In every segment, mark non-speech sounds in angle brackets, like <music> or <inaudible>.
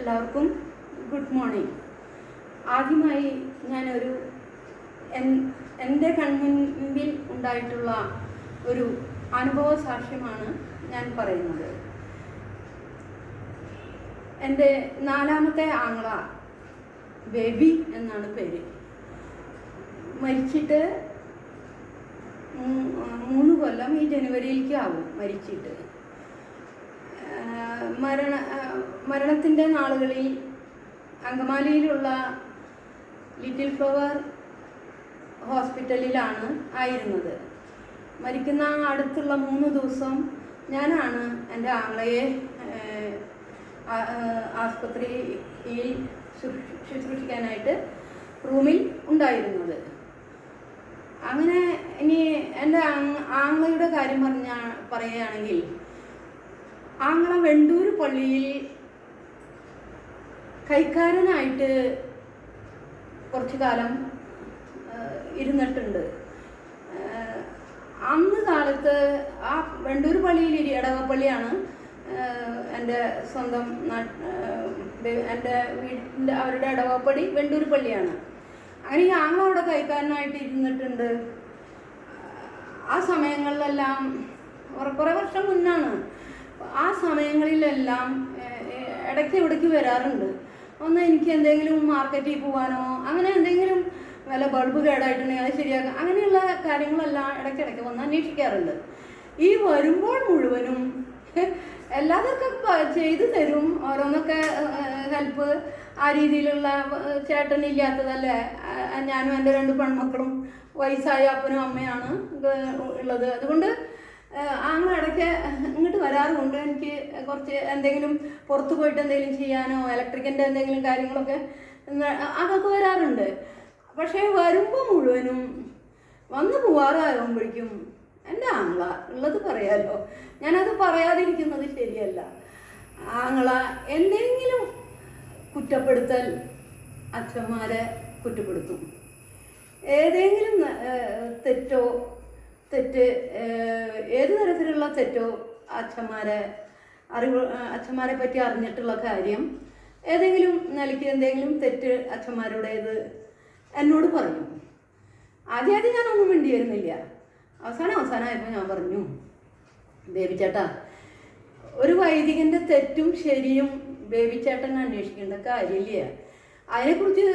എല്ലാവർക്കും good morning ആദ്യമായി ഞാനൊരു എൻ- എന്റെ കൺമുൻപിൽ ഉണ്ടായിട്ടുള്ള ഒരു അനുഭവ സാക്ഷ്യമാണ് ഞാൻ പറയുന്നത്. എന്റെ നാലാമത്തെ ആങ്ങള ബേബി എന്നാണ് പേര്. മരിച്ചിട്ട് മൂന്ന് കൊല്ലം ഈ ജനുവരിയിലേക്ക് ആവും മരിച്ചിട്ട്. മരണ മരണത്തിന്റെ നാളുകളിൽ അങ്കമാലിയിലുള്ള ലിറ്റിൽ ഫ്ലവർ ഹോസ്പിറ്റലിലാണ് ആയിരുന്നത്. മരിക്കുന്ന അടുത്തുള്ള മൂന്ന് ദിവസം ഞാനാണ് എന്റെ ആങ്ങളയെ ആസ്പത്രിയിൽ ശുശ്രൂഷിക്കാനായിട്ട് റൂമിൽ ഉണ്ടായിരുന്നത്. അങ്ങനെ ഇനി എന്റെ ആങ്- ആങ്ങളയുടെ കാര്യം പറഞ്ഞ പറയുകയാണെങ്കിൽ ആങ്ങള വെണ്ടൂർ പള്ളിയിൽ കൈക്കാരനായിട്ട് കുറച്ചു കാലം ഇരുന്നിട്ടുണ്ട്. അന്ന് കാലത്ത് ആ വെണ്ടൂർ പള്ളിയിൽ ഇടവപ്പള്ളിയാണ് എന്റെ സ്വന്തം എന്റെ വീടിന്റെ അവരുടെ ഇടവപ്പള്ളി വെണ്ടൂർ പള്ളിയാണ്. അങ്ങനെ ഈ ആങ്ങള അവിടെ കൈക്കാരനായിട്ട് ഇരുന്നിട്ടുണ്ട്. ആ സമയങ്ങളിലെല്ലാം കുറേ വർഷം മുന്നാണ് ആ സമയങ്ങളിലെല്ലാം ഇടയ്ക്ക് ഇവിടേക്ക് വരാറുണ്ട്. ഒന്ന് എനിക്ക് എന്തെങ്കിലും മാർക്കറ്റിൽ പോകാനോ അങ്ങനെ എന്തെങ്കിലും വല്ല ബൾബ് കേടായിട്ടുണ്ടെങ്കിൽ അത് ശരിയാക്കാം അങ്ങനെയുള്ള കാര്യങ്ങളെല്ലാം ഇടയ്ക്കിടയ്ക്ക് വന്ന് അന്വേഷിക്കാറുണ്ട്. ഈ വരുമ്പോൾ മുഴുവനും എല്ലാതൊക്കെ ചെയ്തു തരും. ഓരോന്നൊക്കെ ഹെൽപ്പ് ആ രീതിയിലുള്ള ചേട്ടനില്ലാത്തതല്ലേ ഞാനും എന്റെ രണ്ട് പെൺമക്കളും വയസ്സായ അപ്പനും അമ്മയാണ് ഉള്ളത്. അതുകൊണ്ട് ആങ്ങൾ ഇടയ്ക്ക് ഇങ്ങോട്ട് വരാറുമുണ്ട്. എനിക്ക് കുറച്ച് എന്തെങ്കിലും പുറത്ത് പോയിട്ട് എന്തെങ്കിലും ചെയ്യാനോ ഇലക്ട്രിക്കിന്റെ എന്തെങ്കിലും കാര്യങ്ങളൊക്കെ അതൊക്കെ വരാറുണ്ട്. പക്ഷേ വരുമ്പോൾ മുഴുവനും വന്നു പോവാറാകുമ്പോഴേക്കും എന്റെ ആങ്ങള ഉള്ളത് പറയാലോ. ഞാനത് പറയാതിരിക്കുന്നത് ശരിയല്ല. ആങ്ങള എന്തെങ്കിലും കുറ്റപ്പെടുത്തൽ അച്ഛന്മാരെ കുറ്റപ്പെടുത്തും. ഏതെങ്കിലും തെറ്റോ തെറ്റ് ഏത് തരത്തിലുള്ള തെറ്റോ അച്ഛന്മാരെ അറിവ് അച്ഛന്മാരെ പറ്റി അറിഞ്ഞിട്ടുള്ള കാര്യം ഏതെങ്കിലും നിലയ്ക്ക് എന്തെങ്കിലും തെറ്റ് അച്ഛന്മാരുടേത് എന്നോട് പറഞ്ഞു ആദ്യം ആദ്യം ഞാനൊന്നും മിണ്ടിയിരുന്നില്ല. അവസാനം അവസാനമായപ്പോൾ ഞാൻ പറഞ്ഞു ബേബി ചേട്ടാ ഒരു വൈദികന്റെ തെറ്റും ശരിയും ബേബി ചേട്ടൻ അന്വേഷിക്കേണ്ട കാര്യമില്ല. അതിനെക്കുറിച്ച്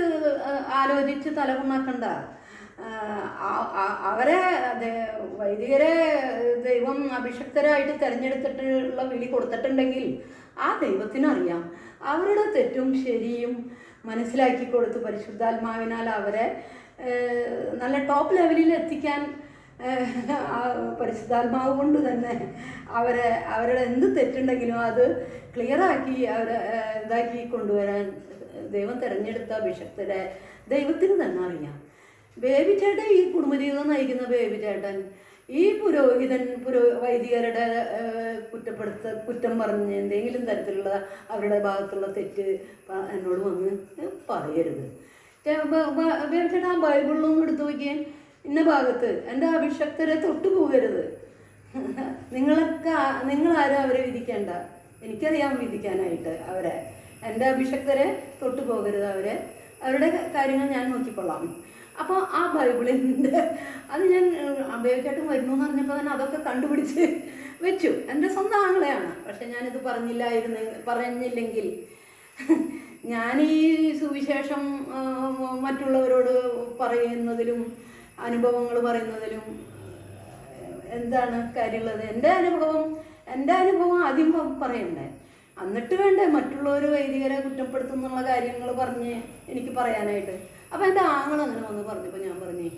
ആലോചിച്ച് തലമുണ്ടാക്കണ്ട അവരെ വൈദികരെ ദൈവം അഭിഷക്തരായിട്ട് തിരഞ്ഞെടുത്തിട്ടുള്ള വിളി കൊടുത്തിട്ടുണ്ടെങ്കിൽ ആ ദൈവത്തിനറിയാം. അവരുടെ തെറ്റും ശരിയും മനസ്സിലാക്കി കൊടുത്ത് പരിശുദ്ധാത്മാവിനാൽ അവരെ നല്ല ടോപ്പ് ലെവലിൽ എത്തിക്കാൻ പരിശുദ്ധാത്മാവ് കൊണ്ട് തന്നെ അവരെ അവരുടെ എന്ത് തെറ്റുണ്ടെങ്കിലും അത് ക്ലിയറാക്കി അവരെ ഇതാക്കി കൊണ്ടുവരാൻ ദൈവം തിരഞ്ഞെടുത്ത അഭിഷക്തരെ ദൈവത്തിന് തന്നെ അറിയാം. ബേബി ചേട്ടൻ ഈ കുടുംബജീവിതം നയിക്കുന്ന ബേബി ചേട്ടൻ ഈ പുരോഹിതൻ പുരോ വൈദികരുടെ കുറ്റപ്പെടുത്ത കുറ്റം പറഞ്ഞ് എന്തെങ്കിലും തരത്തിലുള്ള അവരുടെ ഭാഗത്തുള്ള തെറ്റ് എന്നോട് വന്ന് പറയരുത്. ചേ- ബ- ബ- ബേബി ചേട്ടാ ആ ബൈബിളിലൊന്നും എടുത്തു നോക്കിയാൽ ഇന്ന ഭാഗത്ത് എന്റെ അഭിഷക്തരെ തൊട്ടു പോകരുത്. നിങ്ങളൊക്കെ നിങ്ങളാരും അവരെ വിധിക്കേണ്ട. എനിക്കറിയാം വിധിക്കാനായിട്ട് അവരെ. എന്റെ അഭിഷക്തരെ തൊട്ടു പോകരുത് അവരെ. അവരുടെ കാര്യങ്ങൾ ഞാൻ നോക്കിക്കൊള്ളാം. അപ്പോൾ ആ ബൈബിളിന്റെ അത് ഞാൻ അഭയക്കേട്ടൻ വരുന്നു എന്ന് പറഞ്ഞപ്പോൾ തന്നെ അതൊക്കെ കണ്ടുപിടിച്ച് വെച്ചു. എന്റെ സ്വന്തം ആങ്ങളെയാണ്. പക്ഷെ ഞാനിത് പറഞ്ഞില്ലായിരുന്നു പറഞ്ഞില്ലെങ്കിൽ. ഞാൻ ഈ സുവിശേഷം മറ്റുള്ളവരോട് പറയുന്നതിലും അനുഭവങ്ങൾ പറയുന്നതിലും എന്താണ് കാര്യമുള്ളത്? എന്റെ അനുഭവം എന്റെ അനുഭവം ആദ്യം പറയണ്ടേ. എന്നിട്ട് വേണ്ടേ മറ്റുള്ളവർ വൈദികരെ കുറ്റപ്പെടുത്തുന്നുള്ള കാര്യങ്ങൾ പറഞ്ഞ് എനിക്ക് പറയാനായിട്ട്. അപ്പോൾ എന്റെ ആങ്ങൾ അങ്ങനെ വന്ന് പറഞ്ഞപ്പോൾ ഞാൻ പറഞ്ഞേ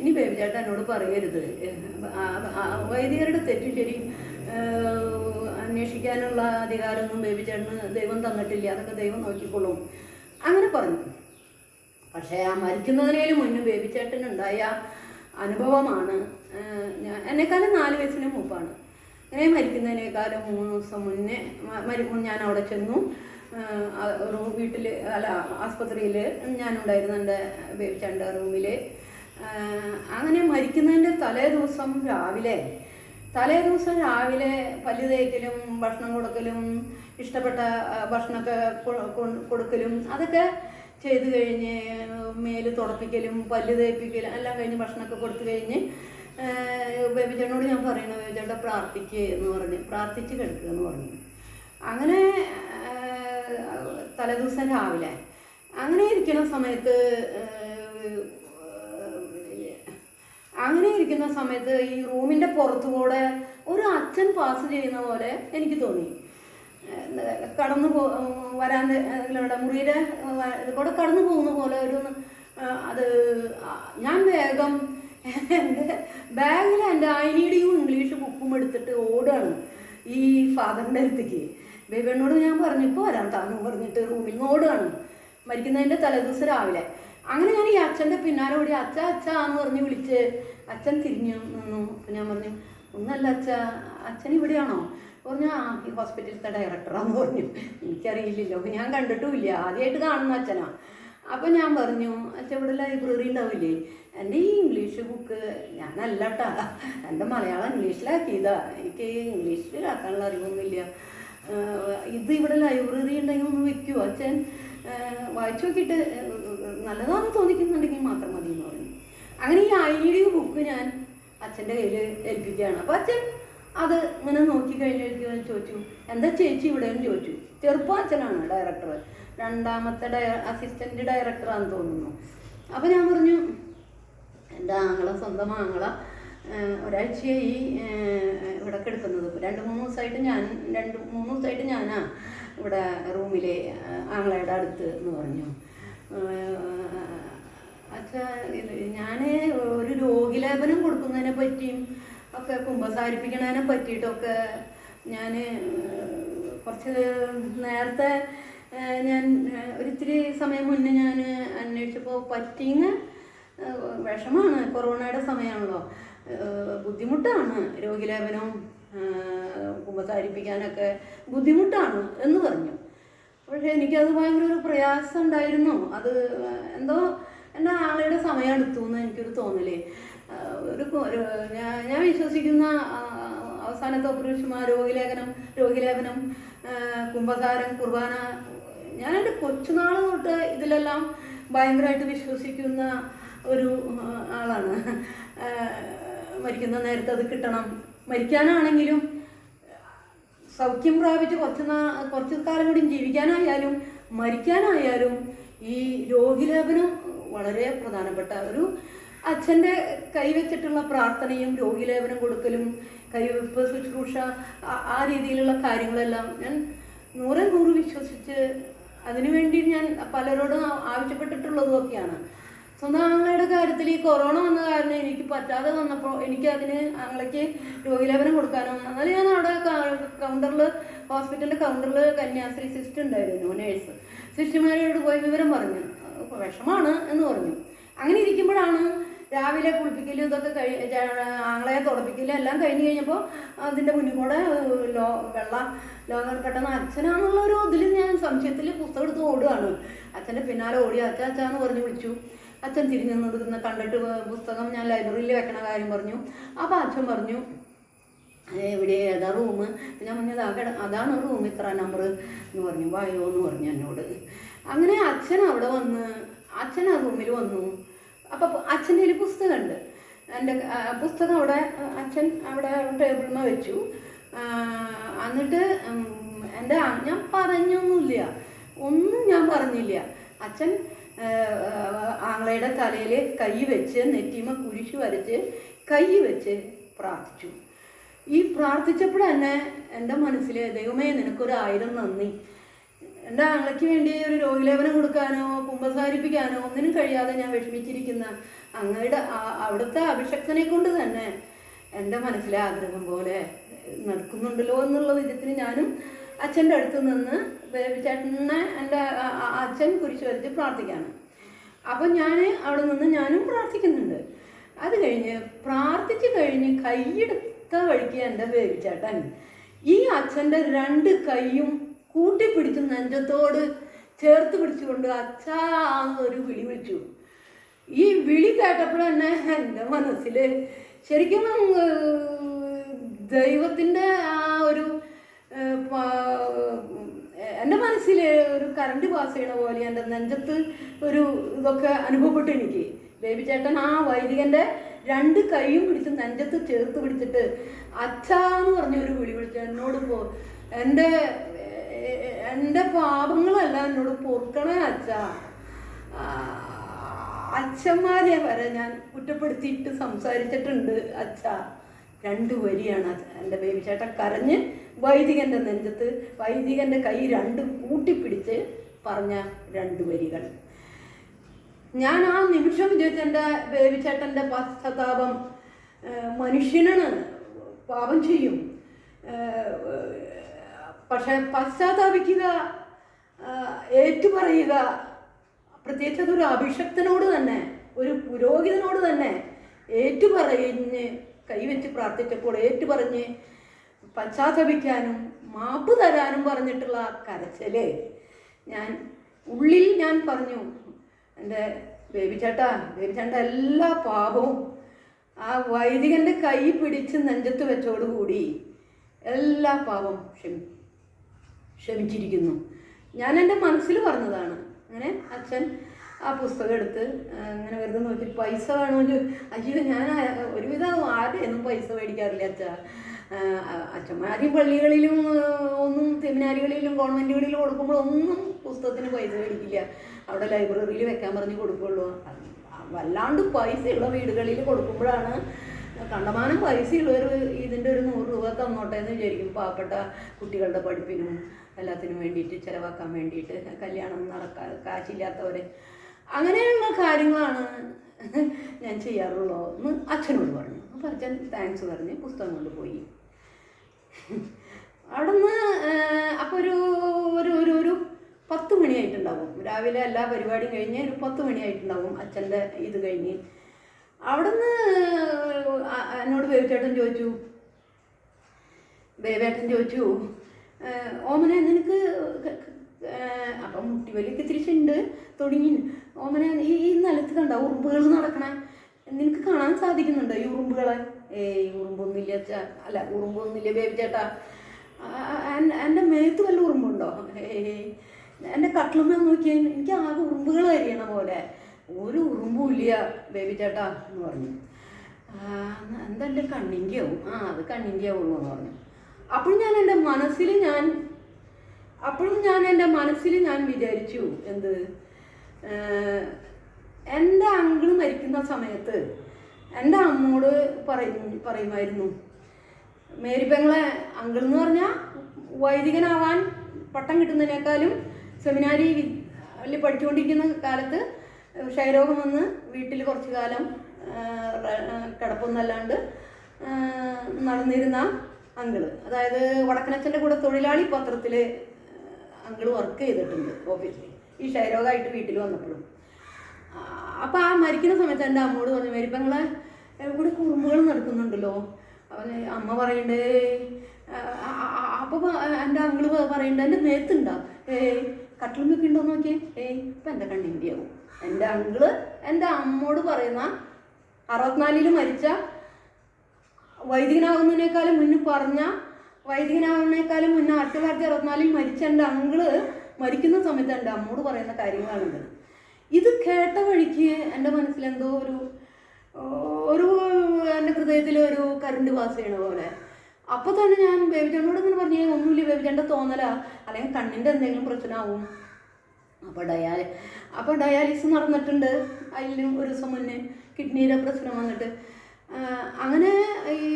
ഇനി ബേബി ചേട്ടൻ എന്നോട് പറയരുത്. വൈദികരുടെ തെറ്റും ശരിയും അന്വേഷിക്കാനുള്ള അധികാരമൊന്നും ബേബി ചേട്ടന് ദൈവം തന്നിട്ടില്ല. അതൊക്കെ ദൈവം നോക്കിക്കൊള്ളും. അങ്ങനെ പറഞ്ഞു. പക്ഷേ ആ മരിക്കുന്നതിനേലും മുന്നേ ബേബി ചേട്ടനുണ്ടായ അനുഭവമാണ് ഞാൻ എന്നെക്കാളും നാല് വയസ്സിന് മുമ്പാണ്. അങ്ങനെ മരിക്കുന്നതിനേക്കാളും മൂന്ന് ദിവസം മുന്നേ ഞാൻ അവിടെ ചെന്നു. വീട്ടിൽ അല്ല ആസ്പത്രിയിൽ ഞാനുണ്ടായിരുന്നു എന്റെ ബേബിച്ചാണ്ട റൂമിൽ അങ്ങനെ മരിക്കുന്നതിന്റെ തലേ ദിവസം രാവിലെ തലേ ദിവസം രാവിലെ പല്ലു തേക്കലും ഭക്ഷണം കൊടുക്കലും ഇഷ്ടപ്പെട്ട ഭക്ഷണമൊക്കെ കൊടുക്കലും അതൊക്കെ ചെയ്ത് കഴിഞ്ഞ് മേൽ തുടപ്പിക്കലും പല്ല് തേപ്പിക്കലും എല്ലാം കഴിഞ്ഞ് ഭക്ഷണമൊക്കെ കൊടുത്തു കഴിഞ്ഞ് ബേബിച്ചേട്ടനോട് ഞാൻ പറയുന്നത് ബേബിച്ചേട്ട പ്രാർത്ഥിക്കുക എന്ന് പറഞ്ഞ് പ്രാർത്ഥിച്ച് കിടക്കുക എന്ന് പറഞ്ഞു. അങ്ങനെ തലേദിവസം രാവിലെ. അങ്ങനെ ഇരിക്കുന്ന സമയത്ത് അങ്ങനെ ഇരിക്കുന്ന സമയത്ത് ഈ റൂമിന്റെ പുറത്തുകൂടെ ഒരു അച്ഛൻ പാസ് ചെയ്യുന്ന പോലെ എനിക്ക് തോന്നി. കടന്നു പോ വരാൻ ഇവിടെ മുറിയുടെ ഇതുകൂടെ കടന്നു പോകുന്ന പോലെ ഒരു അത് ഞാൻ വേഗം എന്റെ ബാഗിൽ എന്റെ ഐനിയുടെയും ഇംഗ്ലീഷ് ബുക്കും എടുത്തിട്ട് ഓടുകയാണ് ഈ ഫാദറിന്റെ അടുത്തേക്ക്. ബേബിനോട് ഞാൻ പറഞ്ഞു ഇപ്പോൾ വരാം താനും പറഞ്ഞിട്ട് റൂമിൽ നിന്ന് ഓടുകയാണ് മരിക്കുന്നതിന്റെ തലേദിവസം രാവിലെ. അങ്ങനെ ഞാൻ ഈ അച്ഛന്റെ പിന്നാലെ ഓടി അച്ഛ അച്ഛ എന്ന് പറഞ്ഞ് വിളിച്ച് അച്ഛൻ തിരിഞ്ഞു നിന്നു. അപ്പം ഞാൻ പറഞ്ഞു ഒന്നല്ല അച്ഛ അച്ഛൻ ഇവിടെയാണോ? പറഞ്ഞു ആ ഈ ഹോസ്പിറ്റലിലത്തെ ഡയറക്ടറാന്ന് പറഞ്ഞു. എനിക്കറിയില്ലല്ലോ. ഞാൻ കണ്ടിട്ടുമില്ല. ആദ്യമായിട്ട് കാണുന്ന അച്ഛനാ. അപ്പം ഞാൻ പറഞ്ഞു അച്ഛൻ ഇവിടെ ലൈബ്രറി ഉണ്ടാവില്ലേ? എന്റെ ഈ ഇംഗ്ലീഷ് ബുക്ക് ഞാനല്ല കേട്ടാ എന്റെ മലയാളം ഇംഗ്ലീഷിലാക്കിയതാ. എനിക്ക് ഇംഗ്ലീഷിലാക്കാനുള്ള അറിവൊന്നുമില്ല. ഇത് ഇവിടെ ലൈബ്രറി ഉണ്ടെങ്കിൽ ഒന്ന് വെക്കുമോ അച്ഛൻ വായിച്ചു നോക്കിയിട്ട് നല്ലതാണെന്ന് തോന്നിക്കുന്നുണ്ടെങ്കിൽ മാത്രം മതി എന്ന് പറഞ്ഞു. അങ്ങനെ ഈ ഐഡിയ ബുക്ക് ഞാൻ അച്ഛന്റെ കയ്യിൽ ഏൽപ്പിക്കുകയാണ്. അപ്പോൾ അച്ഛൻ അത് ഇങ്ങനെ നോക്കി കഴിഞ്ഞിരിക്കുമെന്ന് ചോദിച്ചു. എന്താ ചേച്ചി ഇവിടെ എന്ന് ചോദിച്ചു. ചെറുപ്പം അച്ഛനാണ് ഡയറക്ടർ രണ്ടാമത്തെ ഡയ അസിസ്റ്റന്റ് ഡയറക്ടറാണെന്ന് തോന്നുന്നു. അപ്പോൾ ഞാൻ പറഞ്ഞു എന്റെ ആങ്ങള സ്വന്തം ആങ്ങള ഒരാഴ്ചയായി ഇവിടെ കിടക്കുന്നത്. രണ്ട് മൂന്ന് ദിവസമായിട്ട് ഞാൻ രണ്ട് മൂന്ന് ദിവസമായിട്ട് ഞാനാ ഇവിടെ റൂമിലെ ആങ്ങളയുടെ അടുത്ത് എന്ന് പറഞ്ഞു. അച്ഛാ ഞാൻ ഒരു രോഗിലേപനം കൊടുക്കുന്നതിനെ പറ്റിയും ഒക്കെ കുമ്പസാരിപ്പിക്കണതിനെ പറ്റിയിട്ടൊക്കെ ഞാൻ കുറച്ച് നേരത്തെ ഞാൻ ഒരിത്തിരി സമയം മുന്നേ ഞാൻ അന്വേഷിച്ചപ്പോൾ പറ്റിങ് വിഷമാണ്. കൊറോണയുടെ സമയമാണല്ലോ. ബുദ്ധിമുട്ടാണ് രോഗിലേപനവും കുമ്പസാരിപ്പിക്കാനൊക്കെ ബുദ്ധിമുട്ടാണ് എന്ന് പറഞ്ഞു. പക്ഷേ എനിക്കത് ഭയങ്കര ഒരു പ്രയാസം ഉണ്ടായിരുന്നു. അത് എന്തോ എന്റെ ആളുടെ സമയം എടുത്തു എന്ന് എനിക്കൊരു തോന്നലേ. ഒരു ഞാൻ വിശ്വസിക്കുന്ന അവസാനത്തെ പുരുഷന്മാർ രോഗിലേഖനം രോഗിലേപനം കുംഭകാരം കുർബാന ഞാൻ എന്റെ കൊച്ചുനാൾ തൊട്ട് ഇതിലെല്ലാം ഭയങ്കരമായിട്ട് വിശ്വസിക്കുന്ന ഒരു ആളാണ്. മരിക്കുന്ന നേരത്തെ അത് കിട്ടണം. മരിക്കാനാണെങ്കിലും സൗഖ്യം പ്രാപിച്ച് കുറച്ച് നാ കുറച്ച് കാലം കൂടി ജീവിക്കാനായാലും മരിക്കാനായാലും ഈ രോഗിലേപനം വളരെ പ്രധാനപ്പെട്ട ഒരു അച്ഛന്റെ കൈവച്ചിട്ടുള്ള പ്രാർത്ഥനയും രോഗിലേപനം കൊടുക്കലും കൈവെപ്പ് ശുശ്രൂഷ ആ- രീതിയിലുള്ള കാര്യങ്ങളെല്ലാം ഞാൻ നൂറെ നൂറ് വിശ്വസിച്ച് അതിനുവേണ്ടി ഞാൻ പലരോടും ആ- ആവശ്യപ്പെട്ടിട്ടുള്ളതും ഒക്കെയാണ് സ്വന്തം ആങ്ങളയുടെ കാര്യത്തിൽ ഈ കൊറോണ വന്ന കാരണം എനിക്ക് പറ്റാതെ വന്നപ്പോൾ എനിക്ക് അതിന് ആങ്ങളയ്ക്ക് രോഗിലേപനം കൊടുക്കാനോ എന്നാലും ഞാൻ അവിടെ കൗണ്ടറിൽ ഹോസ്പിറ്റലിന്റെ കൗണ്ടറിൽ കന്യാസ്ത്രീ സിസ്റ്റർ ഉണ്ടായിരുന്നു നേഴ്സ് സിസ്റ്റർമാരോട് പോയി വിവരം പറഞ്ഞു. "അഹ് വിഷമാണ് എന്ന് പറഞ്ഞു. അങ്ങനെ ഇരിക്കുമ്പോഴാണ് രാവിലെ കുളിപ്പിക്കലും ഇതൊക്കെ കഴി ആങ്ങളെ തുടപ്പിക്കലും എല്ലാം കഴിഞ്ഞ് കഴിഞ്ഞപ്പോൾ അതിന്റെ മുന്നിൽ കൂടെ ലോ വെള്ള ലോകം പെട്ടെന്ന് അച്ഛനാണെന്നുള്ള ഒരു ഇതിൽ ഞാൻ സംശയത്തിൽ പുസ്തകം എടുത്ത് ഓടുകയാണ് അച്ഛന്റെ പിന്നാലെ ഓടി അച്ഛ അച്ഛാന്ന് പറഞ്ഞ് വിളിച്ചു. അച്ഛൻ തിരിഞ്ഞു നിന്ന് കണ്ടിട്ട് പുസ്തകം ഞാൻ ലൈബ്രറിയിൽ വെക്കണ കാര്യം പറഞ്ഞു. അപ്പോൾ അച്ഛൻ പറഞ്ഞു എവിടെ ഏതാ റൂം ഞാൻ പറഞ്ഞത് ആ കിട അതാണ് റൂം ഇത്ര നമ്പർ എന്ന് പറഞ്ഞു വായോ എന്ന് പറഞ്ഞു എന്നോട്. അങ്ങനെ അച്ഛൻ അവിടെ വന്ന് അച്ഛൻ ആ റൂമിൽ വന്നു. അപ്പോൾ അച്ഛന്റെ ഒരു പുസ്തകമുണ്ട്. എന്റെ പുസ്തകം അവിടെ അച്ഛൻ അവിടെ ടേബിളിൽ വെച്ചു. എന്നിട്ട് എന്റെ ഞാൻ പറഞ്ഞൊന്നുമില്ല. ഒന്നും ഞാൻ പറഞ്ഞില്ല. അച്ഛൻ ആങ്ങളയുടെ തലയിൽ കൈ വെച്ച് നെറ്റിമ കുരിശ് വരച്ച് കൈ വെച്ച് പ്രാർത്ഥിച്ചു. ഈ പ്രാർത്ഥിച്ചപ്പോൾ തന്നെ എന്റെ മനസ്സിൽ ദൈവമേ നിനക്കൊരു ആയിരം നന്ദി. എന്റെ ആങ്ങളയ്ക്ക് വേണ്ടി ഒരു രോഗലേപനം കൊടുക്കാനോ കുമ്പസാരിപ്പിക്കാനോ ഒന്നിനും കഴിയാതെ ഞാൻ വിഷമിച്ചിരിക്കുന്ന അങ്ങയുടെ അവിടുത്തെ അഭിഷക്തനെ കൊണ്ട് തന്നെ എന്റെ മനസ്സിലെ ആഗ്രഹം പോലെ നടക്കുന്നുണ്ടല്ലോ എന്നുള്ള വിധത്തിൽ ഞാനും അച്ഛന്റെ അടുത്ത് നിന്ന് ബേബിച്ചേട്ടനെ എന്റെ അച്ഛൻ കുരിശ് വരുത്തി പ്രാർത്ഥിക്കാണ്. അപ്പം ഞാൻ അവിടെ നിന്ന് ഞാനും പ്രാർത്ഥിക്കുന്നുണ്ട്. അത് കഴിഞ്ഞ് പ്രാർത്ഥിച്ച് കഴിഞ്ഞ് കൈയെടുത്ത വഴിക്ക് എന്റെ ബേബിച്ചേട്ടൻ ഈ അച്ഛന്റെ രണ്ട് കൈയും കൂട്ടിപ്പിടിച്ച് നെഞ്ചത്തോട് ചേർത്ത് പിടിച്ചുകൊണ്ട് അച്ഛാ ഒരു വിളി വിളിച്ചു. ഈ വിളി കേട്ടപ്പോൾ തന്നെ എന്റെ മനസ്സിൽ ശരിക്കും ദൈവത്തിന്റെ ആ ഒരു എന്റെ മനസ്സിൽ ഒരു കറണ്ട് പാസ് ചെയ്യണ പോലെ എന്റെ നെഞ്ചത്ത് ഒരു ഇതൊക്കെ അനുഭവപ്പെട്ടു എനിക്ക്. ബേബി ചേട്ടൻ ആ വൈദികന്റെ രണ്ട് കൈയും പിടിച്ച് നെഞ്ചത്ത് ചേർത്ത് പിടിച്ചിട്ട് അച്ഛാന്ന് പറഞ്ഞ ഒരു വിളി വിളിച്ചു. എന്നോട് പോ എന്റെ എന്റെ പാപങ്ങളല്ല എന്നോട് പൊറുക്കണേ അച്ഛ. അച്ഛന്മാരെ വരെ ഞാൻ കുറ്റപ്പെടുത്തിയിട്ട് സംസാരിച്ചിട്ടുണ്ട് അച്ഛ. രണ്ട് വരിയാണ് എന്റെ ബേബി ചേട്ടൻ കരഞ്ഞ് വൈദികന്റെ നെഞ്ചത്ത് വൈദികന്റെ കൈ രണ്ടും കൂട്ടിപ്പിടിച്ച് പറഞ്ഞ രണ്ട് വരികൾ. ഞാൻ ആ നിമിഷം വിചാരിച്ച എന്റെ ബേബി ചേട്ടന്റെ പശ്ചാത്താപം മനുഷ്യനാണ് പാപം ചെയ്യും. പക്ഷെ പശ്ചാത്താപിക്കുക ഏറ്റുപറയുക പ്രത്യേകിച്ച് അതൊരു അഭിഷക്തനോട് തന്നെ ഒരു പുരോഹിതനോട് തന്നെ ഏറ്റുപറഞ്ഞ് കൈവച്ച് പ്രാർത്ഥിച്ചപ്പോൾ ഏറ്റുപറഞ്ഞ് പശ്ചാത്തപിക്കാനും മാപ്പ് തരാനും പറഞ്ഞിട്ടുള്ള കരച്ചൽ ഞാൻ ഉള്ളിൽ ഞാൻ പറഞ്ഞു എന്റെ ബേബി ചേട്ടാ ബേബി ചേട്ട എല്ലാ പാപവും ആ വൈദികന്റെ കൈ പിടിച്ച് നെഞ്ചത്ത് വെച്ചോടുകൂടി എല്ലാ പാപവും ക്ഷമി ക്ഷമിച്ചിരിക്കുന്നു. ഞാൻ എന്റെ മനസ്സിൽ പറഞ്ഞതാണ് അങ്ങനെ അച്ഛൻ ആ പുസ്തകം എടുത്ത് അങ്ങനെ വെറുതെ നോക്കി പൈസ വേണമെങ്കിൽ അയ്യോ ഞാൻ ഒരുവിധം ആരുടെയൊന്നും പൈസ മേടിക്കാറില്ല അച്ഛ. അച്ഛന്മാരും പള്ളികളിലും ഒന്നും സെമിനാരികളിലും ഗവൺമെന്റുകളിലും കൊടുക്കുമ്പോഴൊന്നും പുസ്തകത്തിന് പൈസ മേടിക്കില്ല. അവിടെ ലൈബ്രറിയിൽ വെക്കാൻ പറഞ്ഞ് കൊടുക്കുള്ളൂ. വല്ലാണ്ട് പൈസയുള്ള വീടുകളിൽ കൊടുക്കുമ്പോഴാണ് കണ്ടമാനം പൈസയുള്ളവർ ഇതിന്റെ ഒരു നൂറ് രൂപ തന്നോട്ടെ എന്ന് വിചാരിക്കും. പാവപ്പെട്ട കുട്ടികളുടെ പഠിപ്പിനും എല്ലാത്തിനും വേണ്ടിയിട്ട് ചിലവാക്കാൻ വേണ്ടിയിട്ട് കല്യാണം നടക്കാൻ കാശില്ലാത്തവർ അങ്ങനെയുള്ള കാര്യങ്ങളാണ് ഞാൻ ചെയ്യാറുള്ളൂ എന്ന് അച്ഛനോട് പറഞ്ഞു. അപ്പോൾ അച്ഛൻ താങ്ക്സ് പറഞ്ഞ് പുസ്തകം കൊണ്ടുപോയി നിന്ന് അപ്പോൾ ഒരു ഒരു ഒരു ഒരു പത്ത് മണിയായിട്ടുണ്ടാവും. രാവിലെ എല്ലാ പരിപാടിയും കഴിഞ്ഞ് ഒരു പത്ത് മണിയായിട്ടുണ്ടാവും അച്ഛന്റെ ഇത് കഴിഞ്ഞ്. അവിടെ നിന്ന് എന്നോട് ബേബിച്ചേട്ടൻ ചോദിച്ചു. ബേബേട്ടൻ ചോദിച്ചു "ഏഹ്, ഓമനെ നിനക്ക് അപ്പം മുട്ടിവലിയൊക്കെ തിരിച്ചുണ്ട് തുടങ്ങി. ഓമനെ ഈ ഈ നിലത്ത് കണ്ട? ഉറുമ്പുകൾ നടക്കണേ. നിനക്ക് കാണാൻ സാധിക്കുന്നുണ്ടോ ഈ ഉറുമ്പുകളെ? ഏയ് ഉറുമ്പൊന്നുമില്ല അല്ല ഉറുമ്പൊന്നുമില്ല ബേബി ചേട്ടാ. എന്റെ മേത്ത് വല്ല ഉറുമ്പുണ്ടോ? ഏയ് എന്റെ കട്ടിലുമ്മ നോക്കിയാൽ എനിക്ക് ആകെ ഉറുമ്പുകൾ അരിയണ പോലെ ഒരു ഉറുമ്പും ഇല്ല ബേബി ചേട്ടാ എന്ന് പറഞ്ഞു. എന്തെന്റെ എന്താ എന്റെ കണ്ണിന്റെ ആവും ആ അത് കണ്ണിന്റെ ആവുള്ളൂ എന്ന് പറഞ്ഞു. അപ്പോഴും ഞാൻ എന്റെ മനസ്സിൽ ഞാൻ അപ്പോഴും ഞാൻ എന്റെ മനസ്സിൽ ഞാൻ വിചാരിച്ചു എന്ത്? എന്റെ അങ്കിൾ മരിക്കുന്ന സമയത്ത് എന്റെ അമ്മോട് പറയും പറയുമായിരുന്നു മേരി പെങ്ങളെ അങ്കിൾ എന്ന് പറഞ്ഞാൽ വൈദികനാവാൻ പട്ടം കിട്ടുന്നതിനേക്കാളും സെമിനാരി പഠിച്ചുകൊണ്ടിരിക്കുന്ന കാലത്ത് ക്ഷയരോഗം വന്ന് വീട്ടിൽ കുറച്ചു കാലം കിടപ്പൊന്നല്ലാണ്ട് നടന്നിരുന്ന അങ്കിൾ. അതായത് വടക്കനച്ഛന്റെ കൂടെ തൊഴിലാളി പത്രത്തിൽ അങ്കിൾ വർക്ക് ചെയ്തിട്ടുണ്ട് ഓഫീസിൽ ഈ ക്ഷയരോഗമായിട്ട് വീട്ടിൽ വന്നപ്പോഴും. അപ്പോൾ ആ മരിക്കുന്ന സമയത്ത് എന്റെ അമ്മോട് പറഞ്ഞു വരും ഇപ്പം നിങ്ങളെ ഇവിടെ കുറുമ്പുകൾ നടക്കുന്നുണ്ടല്ലോ. അപ്പം അമ്മ പറയണ്ടേ അപ്പോൾ എന്റെ അങ്കിൾ പറയണ്ട എന്റെ മേത്തുണ്ടോ? ഏയ് കട്ടിലുമൊക്കെ ഉണ്ടോ നോക്കിയേ. ഏയ് ഇപ്പം എന്റെ കണ്ണിന്റെ ആവും എന്റെ അങ്കിൾ എന്റെ അമ്മോട് പറയുന്ന അറുപത്തിനാലിൽ മരിച്ച വൈദികനാകുന്നതിനേക്കാളും മുന്നേ പറഞ്ഞ വൈദികനാകുന്നതിനേക്കാളും മുന്നേ ആയിരത്തി തൊള്ളായിരത്തി അറുപത്തിനാലിൽ മരിച്ച എന്റെ അങ്കിൾ മരിക്കുന്ന സമയത്ത് എന്റെ അമ്മോട് പറയുന്ന കാര്യങ്ങളാണിത്. ഇത് കേട്ട വഴിക്ക് എന്റെ മനസ്സിൽ എന്തോ ഒരു ഒരു എന്റെ ഹൃദയത്തിൽ ഒരു കറണ്ട് പാസ് ചെയ്യണ പോലെ. അപ്പോൾ തന്നെ ഞാൻ ബേബിചാണ്ടോട് ഇങ്ങനെ പറഞ്ഞു ഒന്നുമില്ല ബേബിചാണ്ട തോന്നലാ? അല്ലെങ്കിൽ കണ്ണിന്റെ എന്തെങ്കിലും പ്രശ്നമാവും? അപ്പോൾ ഡയാലി അപ്പോൾ ഡയാലിസിസ് നടന്നിട്ടുണ്ട്. അതിലും ഒരു ദിവസം മുന്നേ കിഡ്നിയുടെ പ്രശ്നം വന്നിട്ട്. അങ്ങനെ ഈ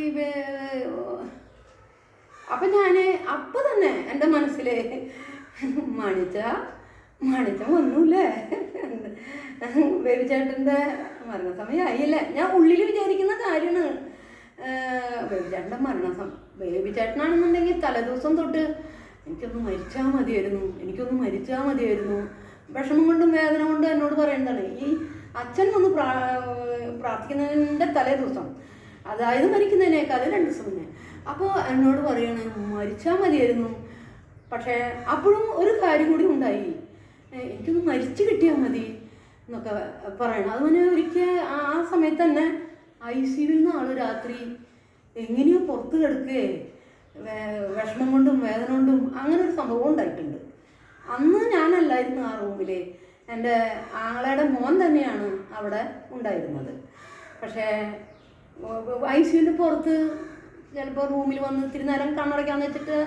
അപ്പം ഞാൻ അപ്പം തന്നെ എന്റെ മനസ്സിൽ മണിച്ച മണിച്ച വന്നൂല്ലേ? ബേബി മരണസമയം ആയില്ലേ ഞാൻ ഉള്ളിൽ വിചാരിക്കുന്ന കാര്യമാണ്. ബേബി ചേട്ടന്റെ മരണസം ബേബി ചേട്ടനാണെന്നുണ്ടെങ്കിൽ തലേദിവസം തൊട്ട് എനിക്കൊന്ന് മരിച്ചാൽ മതിയായിരുന്നു. എനിക്കൊന്ന് മരിച്ചാൽ മതിയായിരുന്നു. വിഷമം കൊണ്ടും വേദന കൊണ്ടും എന്നോട് പറയേണ്ടതാണ് ഈ അച്ഛൻ വന്ന് പ്രാ പ്രാർത്ഥിക്കുന്നതിന്റെ തലേ ദിവസം അതായത് മരിക്കുന്നതിനേക്കാൾ രണ്ട് ദിവസം മുന്നേ. അപ്പോൾ എന്നോട് പറയണേ മരിച്ചാൽ മതിയായിരുന്നു. പക്ഷേ അപ്പോഴും ഒരു കാര്യം കൂടി ഉണ്ടായി. എനിക്കൊന്ന് മരിച്ചു കിട്ടിയാൽ മതി എന്നൊക്കെ പറയണം. അതുപോലെ ഒരിക്കൽ ആ സമയത്ത് തന്നെ ഐ സിയിൽ നിന്ന് രാത്രി എങ്ങനെയോ പുറത്ത് കിടക്കുകയെ വിഷമം കൊണ്ടും വേദന കൊണ്ടും അങ്ങനെ ഒരു സംഭവം ഉണ്ടായിട്ടുണ്ട്. അന്ന് ഞാനല്ലായിരുന്നു ആ റൂമിൽ എന്റെ ആളയുടെ മോൻ തന്നെയാണ് അവിടെ ഉണ്ടായിരുന്നത്. പക്ഷേ ഐ സിയുവിന്റെ പുറത്ത് ചിലപ്പോൾ റൂമിൽ വന്ന് ഇത്തിരി നേരം കണ്ണടയ്ക്കാന്ന് വെച്ചിട്ട്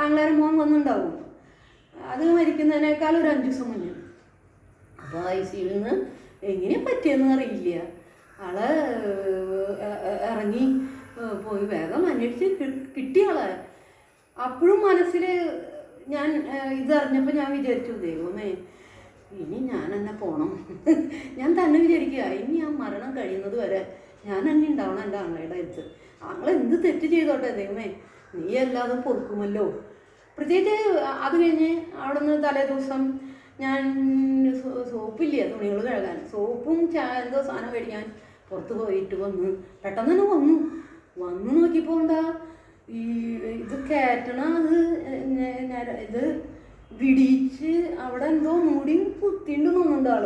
ആങ്ങളയുടെ മോൻ വന്നിട്ടുണ്ടാവും അത് മരിക്കുന്നതിനേക്കാൾ ഒരു അഞ്ച് ദിവസം മുന്നേ. അപ്പോൾ ഐ സിയിൽ നിന്ന് എങ്ങനെ പറ്റിയെന്ന് അറിയില്ല. ആൾ ഇറങ്ങി പോയി വേഗം അന്വേഷിച്ച് കിട്ടിയ ആളെ. അപ്പോഴും മനസ്സിൽ ഞാൻ ഇതറിഞ്ഞപ്പോൾ ഞാൻ വിചാരിച്ചു ദൈവമേ ഇനി ഞാൻ തന്നെ പോകണം <laughs> ഞാൻ തന്നെ വിചാരിക്കുക ഇനി ആ മരണം കഴിയുന്നത് വരെ ഞാൻ തന്നെ ഉണ്ടാവണം എന്റെ ആങ്ങളയുടെ അടുത്ത്. ആങ്ങളെന്ത് തെറ്റ് ചെയ്തോട്ടെ ദൈവമേ. നീ എല്ലാതും പൊറുക്കുമല്ലോ. പ്രത്യേകിച്ച് അത് കഴിഞ്ഞ് അവിടുന്ന് തലേ ദിവസം ഞാൻ സോപ്പില്ല തുണികൾ കഴുകാൻ. സോപ്പും എന്തോ സാധനം മേടിക്കാൻ പുറത്ത് പോയിട്ട് വന്ന് പെട്ടെന്ന് തന്നെ വന്നു. വന്നു നോക്കിയപ്പോൾ എന്താ ഈ ഇത് കയറ്റണ അത് ഇത് വിടിച്ച് അവിടെ എന്തോ മൂടി കുത്തിണ്ട് തോന്നുന്നുണ്ട് ആൾ.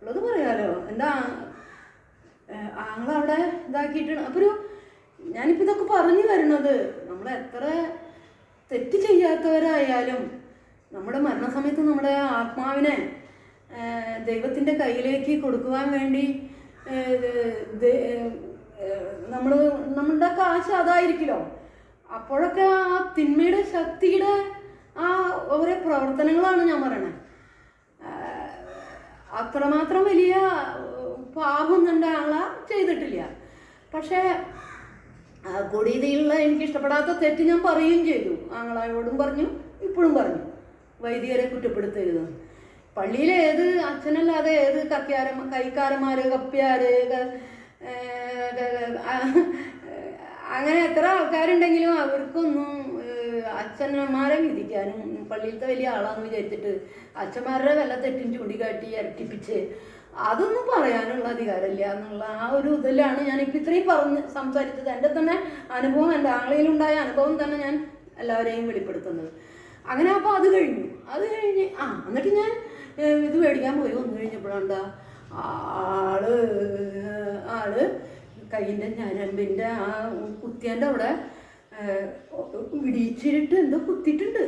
ഉള്ളത് പറയാലോ. എന്താ ആങ്ങളവിടെ ഇതാക്കിയിട്ടാണ്. അപ്പോൾ ഒരു ഞാനിപ്പോൾ ഇതൊക്കെ പറഞ്ഞു വരുന്നത്. നമ്മൾ എത്ര തെറ്റ് ചെയ്യാത്തവരായാലും നമ്മുടെ മരണസമയത്ത് നമ്മുടെ ആത്മാവിനെ ദൈവത്തിന്റെ കയ്യിലേക്ക് കൊടുക്കുവാൻ വേണ്ടി നമ്മൾ നമ്മളുടെ കാശ് അതായിരിക്കുമല്ലോ അപ്പോഴൊക്കെ ആ തിന്മയുടെ ശക്തിയുടെ ആ ഓരോ പ്രവർത്തനങ്ങളാണ് ഞാൻ പറയണത് ആഹ് അത്രമാത്രം വലിയ പാപം കണ്ട ആളാ ചെയ്തിട്ടില്ല. പക്ഷേ കൊടിയതയുള്ള എനിക്ക് ഇഷ്ടപ്പെടാത്ത തെറ്റ് ഞാൻ പറയുകയും ചെയ്തു. ആങ്ങളായോടും പറഞ്ഞു ഇപ്പോഴും പറഞ്ഞു. വൈദികരെ കുറ്റപ്പെടുത്തരുത്. പള്ളിയിലെ ഏത് അച്ഛനല്ലാതെ ഏത് കക്യാര കൈക്കാരന്മാര് കപ്പ്യാര് ക- ഏഹ് ക- ആ, അങ്ങനെ എത്ര ആൾക്കാരുണ്ടെങ്കിലും അവർക്കൊന്നും അച്ഛനന്മാരെ വിധിക്കാനും പള്ളിയിലത്തെ വലിയ ആളാന്ന് വിചാരിച്ചിട്ട് അച്ഛന്മാരുടെ വല്ല തെറ്റും ചൂണ്ടിക്കാട്ടി ഇരട്ടിപ്പിച്ച് അതൊന്നും പറയാനുള്ള അധികാരമില്ല എന്നുള്ള ആ ഒരു ഇതിലാണ് ഞാനിപ്പോൾ ഇത്രയും പറഞ്ഞ് സംസാരിച്ചത്. എന്റെ തന്നെ അനുഭവം എന്റെ ആംഗ്ലയിലുണ്ടായ അനുഭവം തന്നെ ഞാൻ എല്ലാവരെയും വെളിപ്പെടുത്തുന്നത്. അങ്ങനെ അപ്പോൾ അത് കഴിഞ്ഞു. അത് കഴിഞ്ഞ് ആ എന്നിട്ട് ഞാൻ ഇത് മേടിക്കാൻ പോയി. വന്നു കഴിഞ്ഞപ്പോഴാണ്ടാ ആൾ ആൾ കയ്യിന്റെ ഞരമ്പിന്റെ ആ കുത്തിയന്റെ അവിടെ ഇടിച്ചിട്ട് എന്തോ കുത്തിയിട്ടുണ്ട്.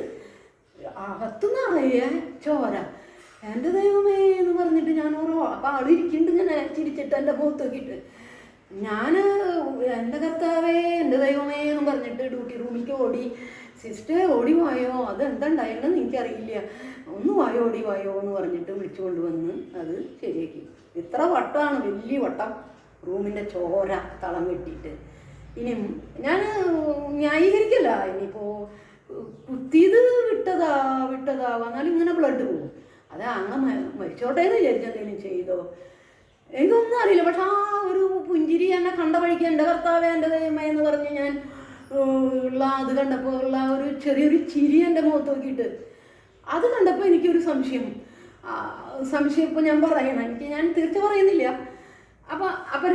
അകത്ത് നിറയെ ചോര. എന്റെ ദൈവമേ എന്ന് പറഞ്ഞിട്ട് ഞാൻ ഓരോ അപ്പം ആളിരിക്കുന്നുണ്ട് ഇങ്ങനെ ചിരിച്ചിട്ട് എന്റെ മുഖത്ത് നോക്കിയിട്ട് ഞാൻ എന്റെ കർത്താവേ എന്റെ ദൈവമേ എന്ന് പറഞ്ഞിട്ട് ഡ്യൂട്ടി റൂമിലേക്ക് ഓടി. സിസ്റ്റർ ഓടി വായോ? അത് എന്താ ഉണ്ടായിരുന്നെന്ന് എനിക്കറിയില്ല. ഒന്ന് വായോ ഓടി വായോ എന്ന് പറഞ്ഞിട്ട് വിളിച്ചുകൊണ്ട് വന്ന് അത് ശരിയാക്കി. ഇത്ര വട്ടമാണ് വലിയ വട്ടം റൂമിന്റെ ചോര തളം കെട്ടിയിട്ട്. ഇനി ഞാൻ ന്യായീകരിക്കല്ല. ഇനിയിപ്പോൾ കുത്തിയത് വിട്ടതാ വിട്ടതാ. വന്നാലും ഇങ്ങനെ ബ്ലഡ് പോകും അത് അങ്ങ് മരിച്ചോട്ടെ എന്ന് വിചാരിച്ച് എന്തെങ്കിലും ചെയ്തോ? എനിക്കൊന്നും അറിയില്ല. പക്ഷെ ആ ഒരു പുഞ്ചിരി എന്നെ കണ്ട വഴിക്ക് എന്റെ കർത്താവേ എന്റെ ദൈവമേ എന്ന് പറഞ്ഞ് ഞാൻ ഉള്ള അത് കണ്ടപ്പോൾ ഉള്ള ഒരു ചെറിയൊരു ചിരി എന്റെ മുഖത്ത് നോക്കിയിട്ട് അത് കണ്ടപ്പോൾ എനിക്കൊരു സംശയം. സംശയം ഇപ്പോൾ ഞാൻ പറയണം. എനിക്ക് ഞാൻ തീർച്ച പറയുന്നില്ല. അപ്പം അപ്പം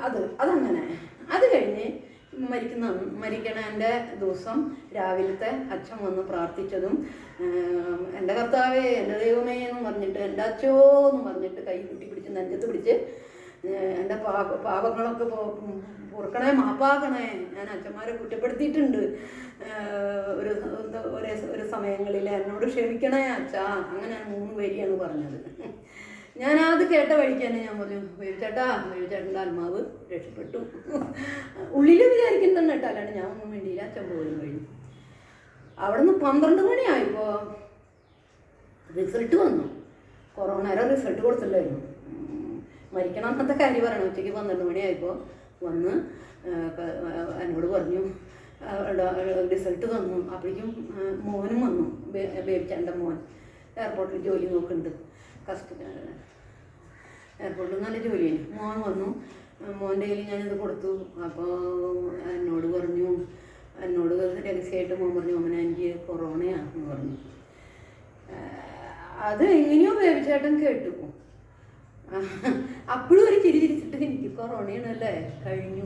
അത് അതങ്ങനെ. അത് കഴിഞ്ഞ് മരിക്കുന്ന മരിക്കണ എന്റെ ദിവസം രാവിലത്തെ അച്ഛൻ വന്ന് പ്രാർത്ഥിച്ചതും എന്റെ കർത്താവേ എന്റെ ദൈവമേ എന്ന് പറഞ്ഞിട്ട് എന്റെ അച്ഛോ എന്ന് പറഞ്ഞിട്ട് കൈ കുട്ടി പിടിച്ച് നെഞ്ചത്ത് പിടിച്ച് എന്റെ പാപ പാപങ്ങളൊക്കെ പൊറുക്കണേ മാപ്പാക്കണേ ഞാൻ അച്ഛന്മാരെ കുറ്റപ്പെടുത്തിയിട്ടുണ്ട്. ഒരു ഒരേ ഒരു സമയങ്ങളിൽ എന്നോട് ക്ഷമിക്കണേ അച്ഛാ അങ്ങനെ മൂന്ന് വരിയാണ് പറഞ്ഞത്. ഞാൻ അത് കേട്ട വഴിക്ക് തന്നെ ഞാൻ പറഞ്ഞു വേവിച്ചേട്ടാ വേവിച്ചേട്ടന്റെ ആത്മാവ് രക്ഷപ്പെട്ടു. ഉള്ളിൽ വിചാരിക്കുന്നുണ്ട് കേട്ടോ അല്ലാണ്ട് ഞാൻ ഒന്നും വേണ്ടിയില്ല അച്ഛൻ പോലും കഴിഞ്ഞു അവിടുന്ന് പന്ത്രണ്ട് മണിയായപ്പോൾ റിസൾട്ട് വന്നു. കൊറോണ കൊറോണയുടെ റിസൾട്ട് കൊടുത്തില്ലായിരുന്നു മരിക്കണം എന്നത്തെ കാര്യം പറയണം. ഉച്ചയ്ക്ക് പന്ത്രണ്ട് മണിയായപ്പോൾ വന്ന് എന്നോട് പറഞ്ഞു റിസൾട്ട് വന്നു അപ്പോഴേക്കും മോനും വന്നു ബേബിച്ചാന്റെ മോൻ. എയർപോർട്ടിൽ ജോലി നോക്കുന്നുണ്ട്. എയർപോർട്ടിൽ നല്ല ജോലിയാണ്. മോൻ വന്നു. മോന്റെ കയ്യിൽ ഞാനിത് കൊടുത്തു. അപ്പോൾ എന്നോട് പറഞ്ഞു എന്നോട് രഹസ്യമായിട്ട് മോൻ പറഞ്ഞു മോനെ എനിക്ക് കൊറോണയാണെന്ന് പറഞ്ഞു. അത് എങ്ങനെയോ വേവിച്ചേട്ടൻ കേട്ടു. അപ്പോഴും ഒരു ചിരി ചിരിച്ചിട്ട് എനിക്ക് കൊറോണയാണല്ലേ കഴിഞ്ഞു.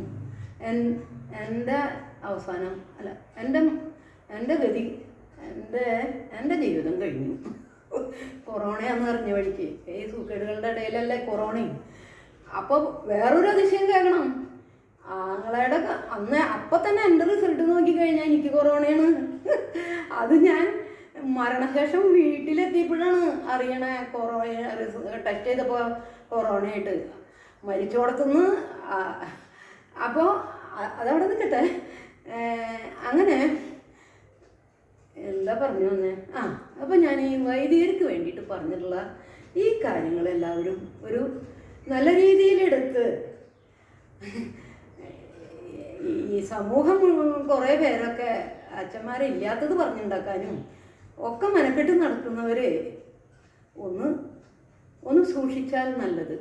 എൻ- എന്റെ അവസാനം അല്ല എന്റെ എന്റെ ഗതി എന്റെ എന്റെ ജീവിതം കഴിഞ്ഞു. കൊറോണയാന്ന് പറഞ്ഞ വഴിക്ക്. ഈ സൂക്കേടുകളുടെ ഇടയിലല്ലേ കൊറോണയും. അപ്പോൾ വേറൊരു അതിശയം കേൾക്കണം. ആങ്ങളയുടെ അന്ന് അപ്പം തന്നെ എന്റെ റിസൾട്ട് നോക്കിക്കഴിഞ്ഞാൽ എനിക്ക് കൊറോണയാണ്. അത് ഞാൻ മരണശേഷം വീട്ടിലെത്തിയപ്പോഴാണ് അറിയണേ കൊറോണ ടെസ്റ്റ് ചെയ്തപ്പോൾ കൊറോണയായിട്ട്. മരിച്ചോടത്തുനിന്ന് അപ്പോൾ അതവിടെ നിൽക്കട്ടെ അങ്ങനെ എന്താ പറഞ്ഞു വന്നേ? ആ അപ്പം ഞാൻ ഈ വൈദികർക്ക് വേണ്ടിയിട്ട് പറഞ്ഞിട്ടുള്ള ഈ കാര്യങ്ങളെല്ലാവരും ഒരു നല്ല രീതിയിലെടുത്ത് ഈ സമൂഹം കുറേ പേരൊക്കെ അച്ഛന്മാരെ ഇല്ലാത്തത് പറഞ്ഞുണ്ടാക്കാനും ഒക്കെ മെനക്കെട്ട് നടത്തുന്നവരെ ഒന്ന് ഒന്ന് സൂക്ഷിച്ചാൽ നല്ലത്.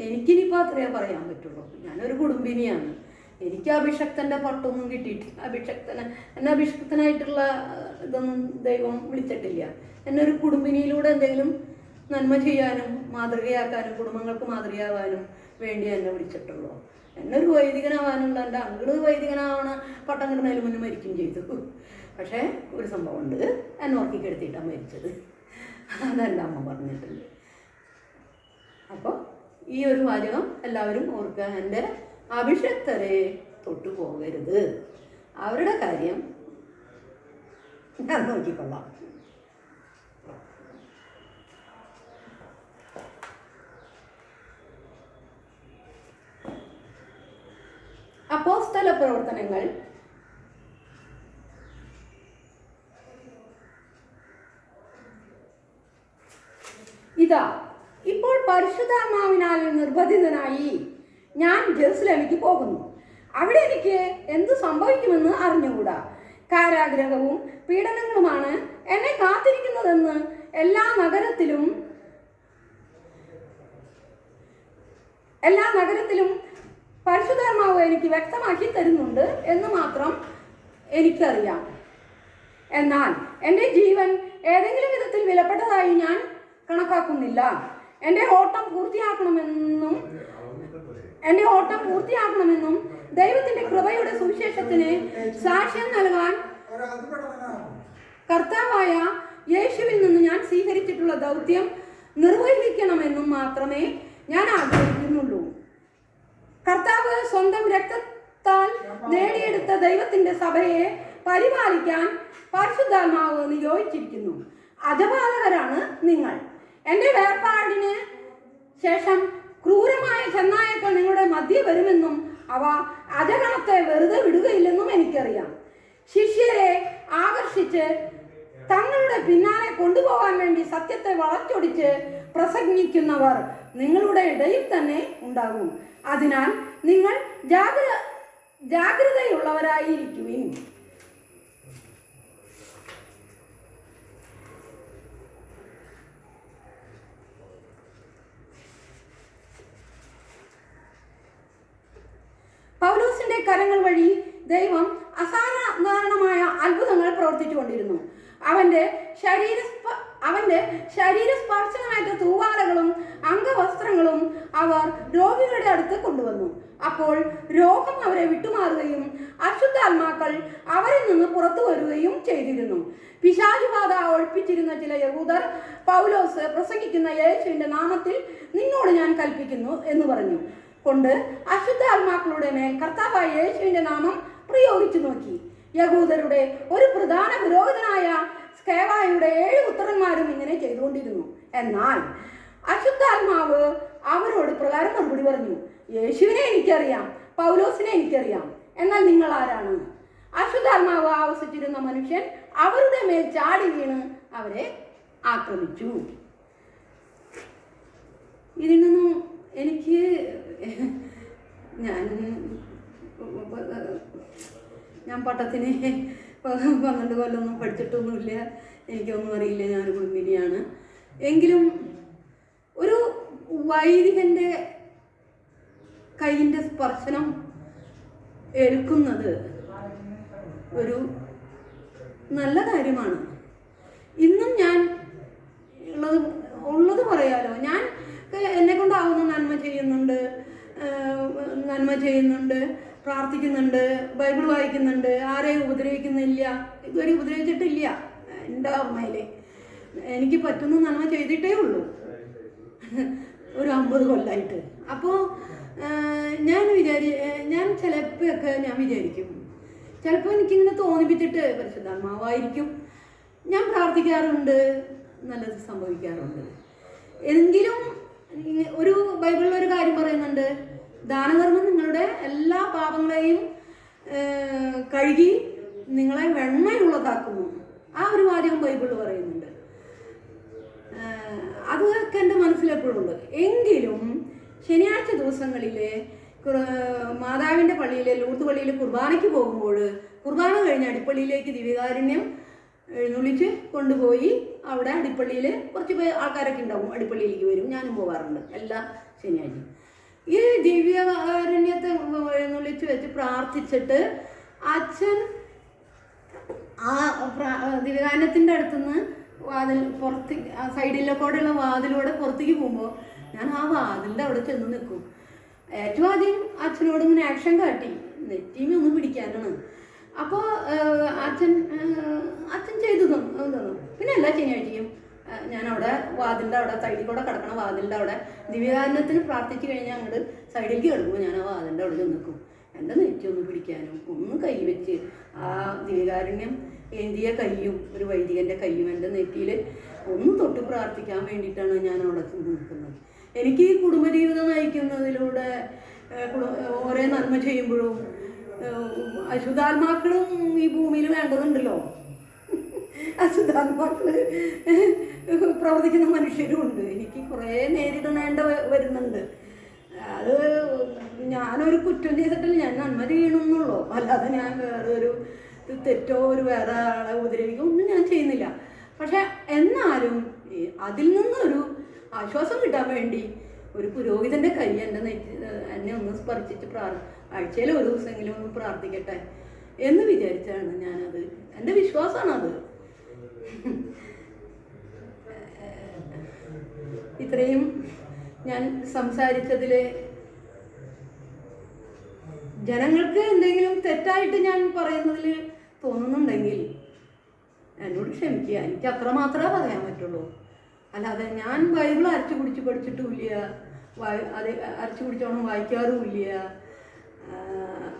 എനിക്കിനിപ്പോൾ അത്രയേ പറയാൻ പറ്റുള്ളൂ. ഞാനൊരു കുടുംബിനിയാണ്. എനിക്ക് അഭിഷക്തന്റെ പട്ടൊന്നും കിട്ടിയിട്ടില്ല. അഭിഷക്തന എന്നെ അഭിഷക്തനായിട്ടുള്ള ഇതൊന്നും ദൈവം വിളിച്ചിട്ടില്ല. എന്നെ ഒരു കുടുംബിനിയിലൂടെ എന്തെങ്കിലും നന്മ ചെയ്യാനും മാതൃകയാക്കാനും കുടുംബങ്ങൾക്ക് മാതൃകയാവാനും വേണ്ടി എന്നെ വിളിച്ചിട്ടുള്ളൂ. എന്നെ ഒരു വൈദികനാവാനുള്ള എന്റെ അങ്കിൾ വൈദികനാവണ പട്ടം കിട്ടുന്നതിന് മുന്നേ മരിക്കും ചെയ്തു. പക്ഷേ ഒരു സംഭവം സംഭവമുണ്ട്. എന്നെ ഉറക്കിക്കെടുത്തിട്ടാണ് മരിച്ചത്. അതെന്റെ അമ്മ പറഞ്ഞിട്ടുണ്ട് അപ്പോൾ ഈ ഒരു വാചകം എല്ലാവരും ഓർക്കുക. എന്റെ അഭിഷക്തരെ തൊട്ടുപോകരുത്. അവരുടെ കാര്യം ഞാൻ നോക്കിക്കൊള്ളാം. അപ്പോസ്തല പ്രവർത്തനങ്ങൾ ഇതാ. ഇപ്പോൾ പരിശുദ്ധാത്മാവിനാൽ നിർബന്ധിതനായി ഞാൻ ജെറുസലേമിലേക്ക് പോകുന്നു. അവിടെ എനിക്ക് എന്ത് സംഭവിക്കുമെന്ന് അറിഞ്ഞുകൂടാ. കാരാഗ്രഹവും പീഡനങ്ങളുമാണ് എന്നെ കാത്തിരിക്കുന്നതെന്ന് എല്ലാ നഗരത്തിലും എല്ലാ നഗരത്തിലും പരിശുദ്ധാത്മാവ് എനിക്ക് വ്യക്തമാക്കി തരുന്നുണ്ട് എന്ന് മാത്രം എനിക്കറിയാം. എന്നാൽ എന്റെ ജീവൻ ഏതെങ്കിലും വിധത്തിൽ വിലപ്പെട്ടതായി ഞാൻ കണക്കാക്കുന്നില്ല. എന്റെ ഓട്ടം പൂർത്തിയാക്കണമെന്നും എന്റെ ഓട്ടം പൂർത്തിയാക്കണമെന്നും ദൈവത്തിന്റെ കൃപയുടെ സുവിശേഷത്തിന് സാക്ഷ്യം നൽകാൻ കർത്താവായ യേശുവിൽ നിന്ന് ഞാൻ സ്വീകരിച്ചിട്ടുള്ള ദൗത്യം നിർവഹിക്കണമെന്നും മാത്രമേ ഞാൻ ആഗ്രഹിക്കുന്നുള്ളൂ. കർത്താവ് സ്വന്തം രക്തത്താൽ നേടിയെടുത്ത ദൈവത്തിന്റെ സഭയെ പരിപാലിക്കാൻ പരിശുദ്ധാത്മാവ് നിയോഗിച്ചിരിക്കുന്നു അജപാലകരാണ് നിങ്ങൾ. എന്റെ വേർപാടിന് ശേഷം ക്രൂരമായ ചെന്നായക്കൾ നിങ്ങളുടെ മധ്യ വരുമെന്നും അവ അജഗണത്തെ വെറുതെ വിടുകയില്ലെന്നും എനിക്കറിയാം. ശിഷ്യരെ ആകർഷിച്ച് തങ്ങളുടെ പിന്നാലെ കൊണ്ടുപോകാൻ വേണ്ടി സത്യത്തെ വളച്ചൊടിച്ച് പ്രസംഗിക്കുന്നവർ നിങ്ങളുടെ ഇടയിൽ തന്നെ ഉണ്ടാകും. അതിനാൽ നിങ്ങൾ ജാഗ്ര ജാഗ്രതയുള്ളവരായിരിക്കുവിൻ. കരങ്ങൾ വഴി ദൈവം അസാധാരണമായ അത്ഭുതങ്ങൾ പ്രവർത്തിച്ചുകൊണ്ടിരുന്നു. അവന്റെ ശരീര അവന്റെ ശരീര സ്പർശനമായിട്ട് തൂവാലകളും അംഗവസ്ത്രങ്ങളും അവർ രോഗികളുടെ അടുത്ത് കൊണ്ടുവന്നു. അപ്പോൾ രോഗം അവരെ വിട്ടുമാറുകയും അശുദ്ധാത്മാക്കൾ അവരിൽ നിന്ന് പുറത്തു വരികയും ചെയ്തിരുന്നു. പിശാചുബാധ ഒഴിപ്പിച്ചിരുന്ന ചില യഹൂദർ പൗലോസ് പ്രസംഗിക്കുന്ന യേശുവിന്റെ നാമത്തിൽ നിന്നോട് ഞാൻ കൽപ്പിക്കുന്നു എന്ന് പറഞ്ഞു. കൊണ്ട് അശുദ്ധ ആത്മാക്കളുടെ മേൽ കർത്താവായ യേശുവിന്റെ നാമം പ്രയോഗിച്ചു നോക്കി. യഹൂദരുടെ ഒരു പ്രധാന പുരോഹിതനായ സ്കേവായുടെ ഏഴ് പുത്രന്മാരും ഇങ്ങനെ ചെയ്തുകൊണ്ടിരുന്നു. എന്നാൽ അശുദ്ധാത്മാവ് അവരോട് പ്രകാരം മറുപടി പറഞ്ഞു യേശുവിനെ എനിക്കറിയാം പൗലോസിനെ എനിക്കറിയാം എന്നാൽ നിങ്ങൾ ആരാണ്? അശുദ്ധാത്മാവ് ആവസിച്ചിരുന്ന മനുഷ്യൻ അവരുടെ മേൽ ചാടി വീണ് അവരെ ആക്രമിച്ചു. ഇതിൽ നിന്നും എനിക്ക് ഞാൻ ഞാൻ പട്ടത്തിന് പന്ത്രണ്ട് കൊല്ലമൊന്നും പഠിച്ചിട്ടൊന്നുമില്ല. എനിക്കൊന്നും അറിയില്ല. ഞാനൊരു കുടുംബിനിയാണ് എങ്കിലും ഒരു വൈദികന്റെ കൈയിന്റെ സ്പർശനം എടുക്കുന്നത് ഒരു നല്ല കാര്യമാണ്. ഇന്നും ഞാൻ ഉള്ളത് ഉള്ളത് പറയാലോ? ഞാൻ എന്നെ കൊണ്ടാവുന്ന നന്മ ചെയ്യുന്നുണ്ട്. നന്മ ചെയ്യുന്നുണ്ട്. പ്രാർത്ഥിക്കുന്നുണ്ട്. ബൈബിൾ വായിക്കുന്നുണ്ട്. ആരെയും ഉപദ്രവിക്കുന്നില്ല. ഇതുവരെ ഉപദ്രവിച്ചിട്ടില്ല. എന്റെ അമ്മയിലെ. എനിക്ക് പറ്റുന്ന നന്മ ചെയ്തിട്ടേ ഉള്ളൂ. ഒരു അമ്പത് കൊല്ലായിട്ട്. അപ്പോൾ ഞാൻ വിചാരി ഞാൻ ചിലപ്പോഴൊക്കെ ഞാൻ വിചാരിക്കും. ചിലപ്പോൾ എനിക്കിങ്ങനെ തോന്നിപ്പിച്ചിട്ട് പരിശുദ്ധാത്മാവായിരിക്കും. ഞാൻ പ്രാർത്ഥിക്കാറുണ്ട്. നല്ലത് സംഭവിക്കാറുണ്ട്. എങ്കിലും ഒരു ബൈബിളിൽ ഒരു കാര്യം പറയുന്നുണ്ട്. ദാനധർമ്മം നിങ്ങളുടെ എല്ലാ പാപങ്ങളെയും കഴുകി നിങ്ങളെ വെണ്ണയുള്ളതാക്കുന്നു. ആ ഒരു വാചകം ബൈബിളിൽ പറയുന്നുണ്ട്. അതൊക്കെ എന്റെ മനസ്സിലെപ്പോഴും ഉണ്ട് എങ്കിലും ശനിയാഴ്ച ദിവസങ്ങളിൽ മാതാവിന്റെ പള്ളിയിലെ ലൂർത്ത് പള്ളിയിൽ കുർബാനയ്ക്ക് പോകുമ്പോൾ കുർബാന കഴിഞ്ഞ് അടിപ്പള്ളിയിലേക്ക് ദിവ്യകാരുണ്യം എഴുന്നള്ളിച്ച് കൊണ്ടുപോയി അവിടെ അടിപ്പള്ളിയിൽ കുറച്ച് പേർ ആൾക്കാരൊക്കെ ഉണ്ടാവും. അടിപ്പള്ളിയിലേക്ക് വരും. ഞാനും പോകാറുണ്ട് എല്ലാ ശനിയാഴ്ചയും. ഈ ദിവ്യകാരുണ്യത്തെ എഴുന്നള്ളിച്ച് വെച്ച് പ്രാർത്ഥിച്ചിട്ട് അച്ഛൻ ആ ദിവ്യഗാനത്തിന്റെ അടുത്തുനിന്ന് വാതിൽ പുറത്ത് ആ സൈഡിലെ കൂടെയുള്ള വാതിലൂടെ പുറത്തേക്ക് പോകുമ്പോൾ ഞാൻ ആ വാതിലിന്റെ അവിടെ ചെന്ന് നിൽക്കും. ഏറ്റവും ആദ്യം അച്ഛനോട് ഇങ്ങനെ ആക്ഷൻ കാട്ടി. നെറ്റീമി ഒന്ന് പിടിക്കാനാണ് അപ്പോൾ അച്ഛൻ അച്ഛൻ ചെയ്തു തന്നു പിന്നെ എല്ലാ ശനിയാഴ്ചയും ഞാൻ അവിടെ വാതിലിന്റെ അവിടെ സൈഡിൽ കൂടെ കിടക്കണ വാതിലിന്റെ അവിടെ ദിവ്യകാരണത്തിന് പ്രാർത്ഥിച്ചു കഴിഞ്ഞാൽ അങ്ങോട്ട് സൈഡിലേക്ക് കിടക്കുമ്പോൾ ഞാൻ ആ വാതിലിന്റെ അവിടെ നിൽക്കും എന്റെ നെറ്റി ഒന്ന് പിടിക്കാനും ഒന്ന് കൈ വെച്ച് ആ ദിവ്യകാരുണ്യം ഏന്തിയ കൈയും ഒരു വൈദികന്റെ കൈയും എന്റെ നെറ്റിയിൽ ഒന്ന് തൊട്ട് പ്രാർത്ഥിക്കാൻ വേണ്ടിയിട്ടാണ് ഞാൻ അവിടെ നിൽക്കുന്നത്. എനിക്ക് ഈ കുടുംബജീവിതം നയിക്കുന്നതിലൂടെ ഓരോ നന്മ ചെയ്യുമ്പോഴും അശുദ്ധാത്മാക്കളും ഈ ഭൂമിയിൽ വേണ്ടതുണ്ടല്ലോ അശുദ്ധാത്മാക്കൾ പ്രവർത്തിക്കുന്ന മനുഷ്യരും ഉണ്ട്. എനിക്ക് കുറേ നേരിടേണ്ട വരുന്നുണ്ട്. അത് ഞാനൊരു കുറ്റം ചെയ്തിട്ടില്ല. ഞാൻ നന്മ ചെയ്യണമെന്നുള്ളൂ അല്ലാതെ ഞാൻ വേറെ ഒരു തെറ്റോ ഒരു വേറെ ആളെ ഉപദ്രവിക്കോ ഒന്നും ഞാൻ ചെയ്യുന്നില്ല. പക്ഷെ എന്നാലും അതിൽ നിന്നൊരു ആശ്വാസം കിട്ടാൻ വേണ്ടി ഒരു പുരോഹിതന്റെ കൈ എന്നെ എന്നെ ഒന്ന് സ്പർശിച്ച് പ്രാർ ആഴ്ചയിൽ ഒരു ദിവസമെങ്കിലും ഒന്ന് പ്രാർത്ഥിക്കട്ടെ എന്ന് വിചാരിച്ചാണ് ഞാനത്. എന്റെ അത് ഇത്രയും ഞാൻ സംസാരിച്ചതിൽ ജനങ്ങൾക്ക് എന്തെങ്കിലും തെറ്റായിട്ട് ഞാൻ പറയുന്നതിൽ തോന്നുന്നുണ്ടെങ്കിൽ എന്നോട് ക്ഷമിക്കുക. എനിക്ക് അത്രമാത്രമേ പറയാൻ പറ്റുള്ളൂ. അല്ലാതെ ഞാൻ ബൈബിൾ അരച്ചു കുടിച്ച് പഠിച്ചിട്ടുമില്ല. അത് അരച്ചു കുടിച്ചോണം വായിക്കാറുമില്ല.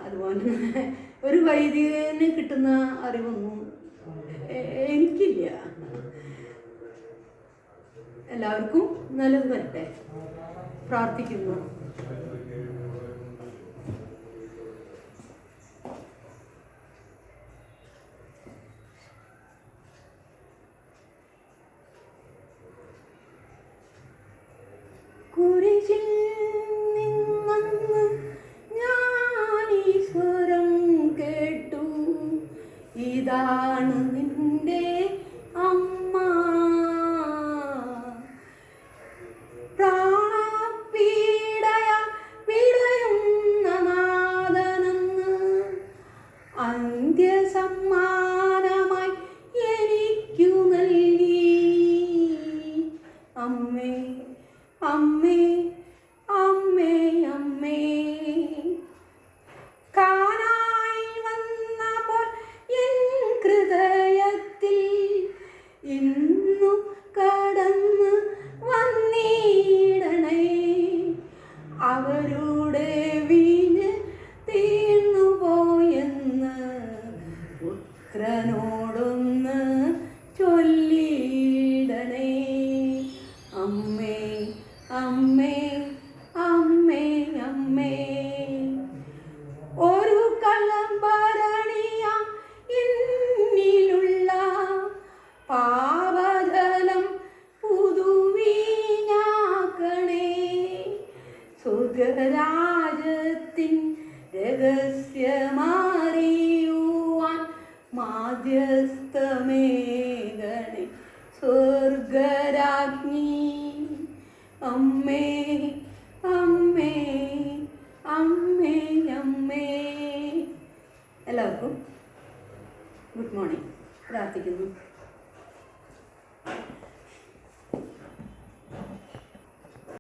അതുപോലെ ഒരു വൈദികന് കിട്ടുന്ന അറിവൊന്നും എനിക്കില്ല. എല്ലാവർക്കും നല്ലത് വരട്ടെ. പ്രാർത്ഥിക്കുന്നു.